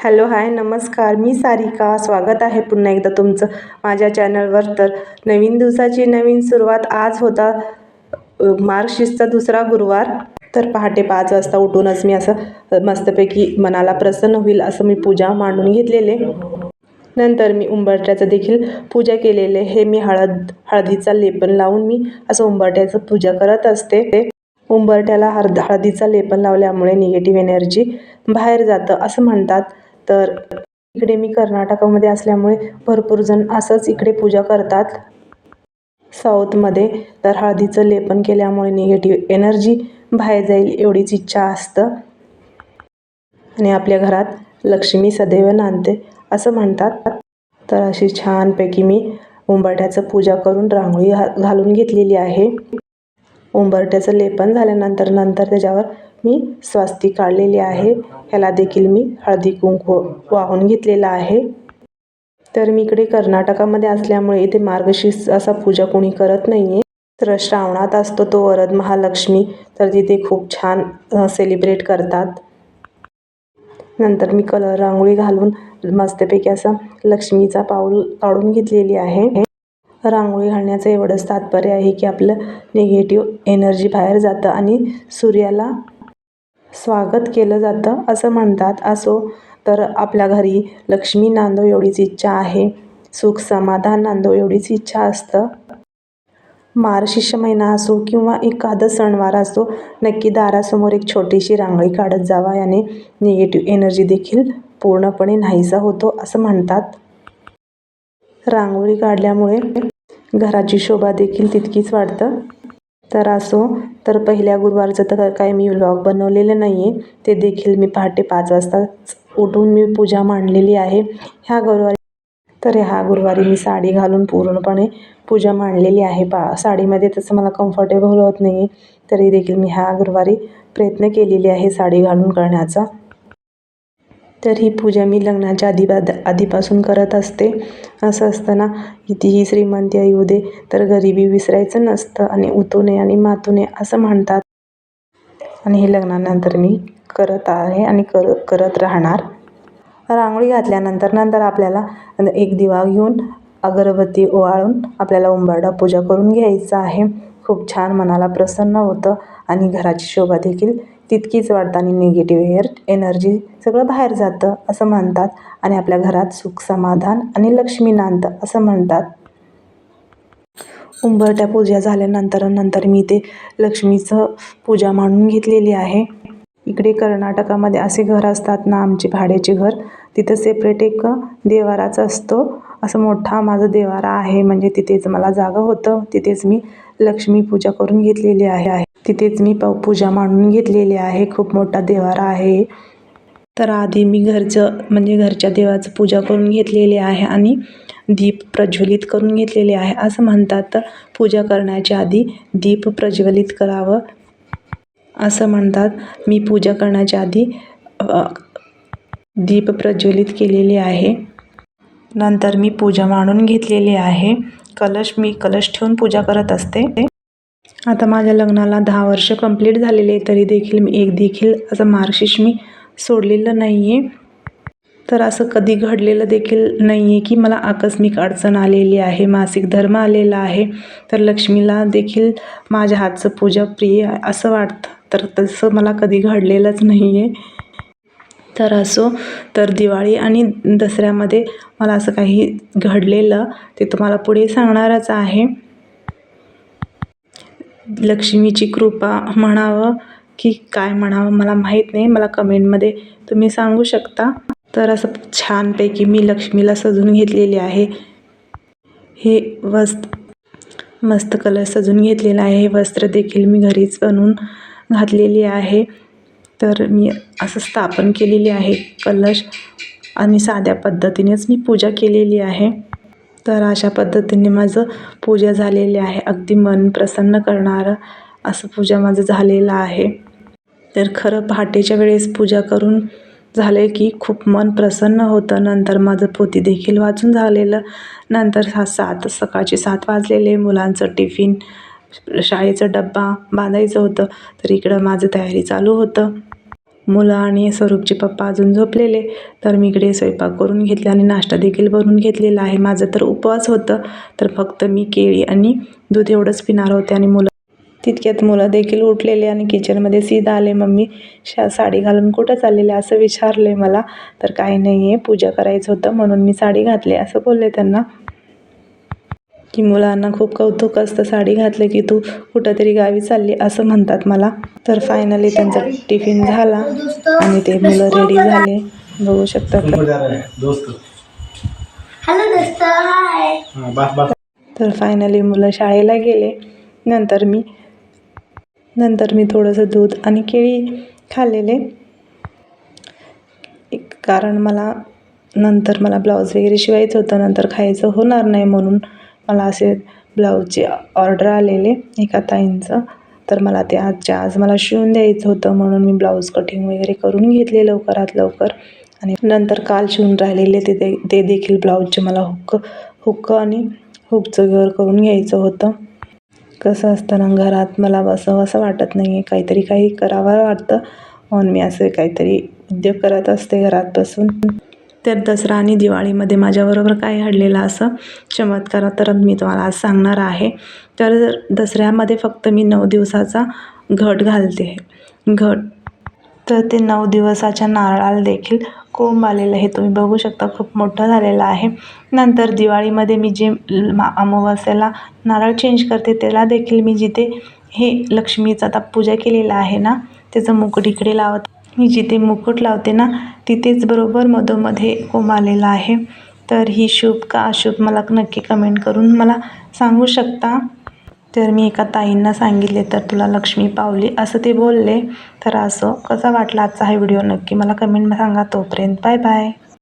Hello hi नमस्कार. मी सारिका. स्वागत आहे पुन्हा एकदा तुमचं माझ्या चॅनलवर. तर नवीन दिवसाची नवीन सुरुवात आज होता मार्गशीर्षचा दुसरा गुरुवार. तर पहाटे पाच वाजता उठूनच मी असं मस्तपैकी मनाला प्रसन्न होईल असं मी पूजा मांडून घेतलेले. नंतर मी उंबरट्याचं देखील पूजा केलेले. हे मी हळद हळदीचा लेपन लावून मी असं उंबरट्याचं पूजा करत असते. ते उंबरट्याला हळद हळदीचा लेपन लावल्यामुळे निगेटिव्ह एनर्जी बाहेर जातं असं म्हणतात. तर इकडे मी कर्नाटकामध्ये असल्यामुळे भरपूर जण असंच इकडे पूजा करतात. साऊथमध्ये तर हळदीचं लेपन केल्यामुळे निगेटिव्ह एनर्जी बाहेर जाईल एवढीच इच्छा असतं. आणि आपल्या घरात लक्ष्मी सदैव नांदते असं म्हणतात. तर अशी छानपैकी मी उंबरठ्याचं पूजा करून रांगोळी घालून घेतलेली आहे. उंबरट्याचं लेपन झाल्यानंतर नंतर त्याच्यावर मी स्वास्ती काढलेली आहे. ह्याला देखील मी हळदी कुंकू वाहून घेतलेला आहे. तर मी इकडे कर्नाटकामध्ये असल्यामुळे इथे मार्गशीर्ष असा पूजा कोणी करत नाही आहे तर श्रावणात असतो तो वरद महालक्ष्मी. तर तिथे खूप छान सेलिब्रेट करतात. नंतर मी कलर रांगोळी घालून मस्तपैकी असं लक्ष्मीचा पाऊल काढून घेतलेली आहे. रांगोळी घालण्याचं एवढंच तात्पर्य आहे की आपलं निगेटिव्ह एनर्जी बाहेर जातं आणि सूर्याला स्वागत केलं जातं असं म्हणतात. असो तर आपल्या घरी लक्ष्मी नांदो एवढीच इच्छा आहे. सुख समाधान नांदो एवढीच इच्छा असतं. मार्शिष्य महिना असो किंवा एखादं सणवार असो नक्की दारासमोर एक छोटीशी रांगोळी काढत जावा. याने निगेटिव्ह एनर्जी देखील पूर्णपणे नाहीसा होतो असं म्हणतात. रांगोळी काढल्यामुळे घराची शोभा देखील तितकीच वाढतं. तर असो तर पहिल्या गुरुवारचं तर काही मी व्लॉग बनवलेलं नाही आहे ते देखील मी पहाटे पाच वाजताच उठून मी पूजा मांडलेली आहे. ह्या गुरुवारी तर ह्या गुरुवारी मी साडी घालून पूर्णपणे पूजा मांडलेली आहे. पा साडीमध्ये तसं मला कम्फर्टेबल होत नाही आहे तरी देखील मी ह्या गुरुवारी प्रयत्न केलेली आहे साडी घालून करण्याचा. तर ही पूजा मी लग्नाच्या आधी आधीपासून करत असते. असं असताना कितीही श्रीमंती येऊ दे तर गरिबी विसरायचं नसतं आणि उतू नये आणि मातू नये असं म्हणतात. आणि हे लग्नानंतर मी करत आहे आणि कर करत राहणार. रांगोळी घातल्यानंतर नंतर आपल्याला एक दिवा घेऊन अगरबत्ती ओवाळून आपल्याला उंबरडा पूजा करून घ्यायचा आहे. खूप छान मनाला प्रसन्न होतं आणि घराची शोभा देखील तितकीच वाढतं आणि निगेटिव्ह एअर एनर्जी सगळं बाहेर जातं असं म्हणतात आणि आपल्या घरात सुख समाधान आणि लक्ष्मी नांदतं असं म्हणतात. उंबरट्या पूजा झाल्यानंतर नंतर मी ते लक्ष्मीचं पूजा मांडून घेतलेली आहे. इकडे कर्नाटकामध्ये असे घर असतात ना आमचे भाड्याचे घर तिथं सेपरेट एक देवाराचा असतो. असं मोठा माझा देवारा आहे म्हणजे तिथेच मला जागा होतं. तिथेच मी लक्ष्मी पूजा करून घेतलेली आहे. तिथेच मी प पूजा मांडून घेतलेली आहे. खूप मोठा देवारा आहे. तर आधी मी घरचं म्हणजे घरच्या देवाचं पूजा करून घेतलेली आहे आणि दीप प्रज्वलित करून घेतलेले आहे. असं म्हणतात तर पूजा करण्याच्या आधी दीप प्रज्वलित करावं. असं म्हणतात. मी पूजा करण्याच्या आधी दीप प्रज्वलित केलेली आहे. नंतर मी पूजा मांडून घेतलेली आहे. कलश मी कलश ठेवून पूजा करत असते. आता माझ्या लग्नाला दहा वर्ष कंप्लीट झालेले तरी देखील मी एक देखील असं मार्कशीट मी सोडलेलं नाही आहे तर असं कधी घडलेलं देखील नाही आहे की मला आकस्मिक अडचण आलेली आहे मासिक धर्म आलेला आहे तर लक्ष्मीला देखील माझ्या हातचं पूजा प्रिय असं वाटतं. तर तसं मला कधी घडलेलंच नाही आहे तर असो तर दिवाळी आणि दसऱ्यामध्ये मला असं काही घडलेलं ते तुम्हाला पुढे सांगणारच आहे. लक्ष्मीची कृपा म्हणावं की काय म्हणावं मला माहीत नाही. मला कमेंटमध्ये तुम्ही सांगू शकता. तर असं छानपैकी मी लक्ष्मीला सजून घेतलेली आहे. हे वस्त्र मस्त कलर सजून घेतलेलं आहे. हे वस्त्र देखील मी घरीच बनवून घातलेली आहे. तर मी असं स्थापन केलेली आहे. कलश आणि साध्या पद्धतीनेच मी पूजा केलेली आहे. तर अशा पद्धतीने माझं पूजा झालेली आहे. अगदी मन प्रसन्न करणारं असं पूजा माझं झालेलं आहे. तर खरं पहाटेच्या वेळेस पूजा करून झाले की खूप मन प्रसन्न होतं. नंतर माझं पोती देखील वाचून झालेलं. नंतर हा सात सकाळचे सात वाजलेले. मुलांचं टिफिन शाळेचा डब्बा बांधायचं होतं. तर इकडं माझं तयारी चालू होतं. मुलं आणि स्वरूपचे पप्पा अजून झोपलेले तर मी इकडे स्वयंपाक करून घेतला आणि नाश्ता देखील बनवून घेतलेला आहे. माझं तर उपवास होतं तर फक्त मी केळी आणि दूध एवढंच पिणार होते आणि मुलं तितक्यात मुलं देखील उठलेले आणि किचनमध्ये सीधा आले. मम्मी शा साडी घालून कुठं चाललेले असं विचारले मला तर काही नाही आहे पूजा करायचं होतं म्हणून मी साडी घातली असं बोलले त्यांना. की मुलांना खूप कौतुक असतं साडी घातलं की तू कुठंतरी गावी चालली असं म्हणतात मला. तर फायनली त्यांचा टिफिन झाला आणि ते मुलं रेडी झाले. बघू शकतात तर फायनली मुलं शाळेला गेले. नंतर मी नंतर मी थोडंसं दूध आणि केळी खाल्लेले. एक- कारण मला नंतर मला ब्लाऊज वगैरे शिवायचं होतं नंतर खायचं होणार नाही म्हणून मला असे ब्लाऊजचे ऑर्डर आलेले एका ताईंचं. तर मला ते आजच्या आज मला शिवून द्यायचं होतं म्हणून मी ब्लाऊज कटिंग वगैरे करून घेतले लवकरात लवकर. आणि नंतर काल शिवून राहिलेले ते दे ते देखील ब्लाऊजचे मला हुक्क हुक्क आणि हुकचं घर करून घ्यायचं होतं. कसं असतं ना घरात मला बसं असं वाटत नाही आहे काहीतरी काही करावं वाटतं. म्हणून मी असे काहीतरी उद्योग करत असते घरात बसून. तर दसरा आणि दिवाळीमध्ये माझ्याबरोबर काय घडलेलं असं चमत्कार तर मी तुम्हाला आज सांगणार आहे. तर दसऱ्यामध्ये फक्त मी नऊ दिवसाचा घट घालते. घट तर ते नऊ दिवसाच्या नारळाला देखील कोंब आलेलं आहे. तुम्ही बघू शकता खूप मोठं झालेलं आहे. नंतर दिवाळीमध्ये मी जे मा अमावास्याला नारळ चेंज करते त्याला देखील मी जिथे हे लक्ष्मीचं आता पूजा केलेलं आहे ना त्याचं मुकुट इकडे लावत मी जिथे मुकुट लावते ना तिथेच बरोबर मधोमध्ये कोंब आहे. तर ही शुभ का अशुभ मला नक्की कमेंट करून मला सांगू शकता? तर मी एका ताईंना सांगितले तर तुला लक्ष्मी पावली असं ते बोलले तर असं कसा वाटला आजचा हा व्हिडिओ? नक्की मला कमेंट सांगा. तोपर्यंत बाय बाय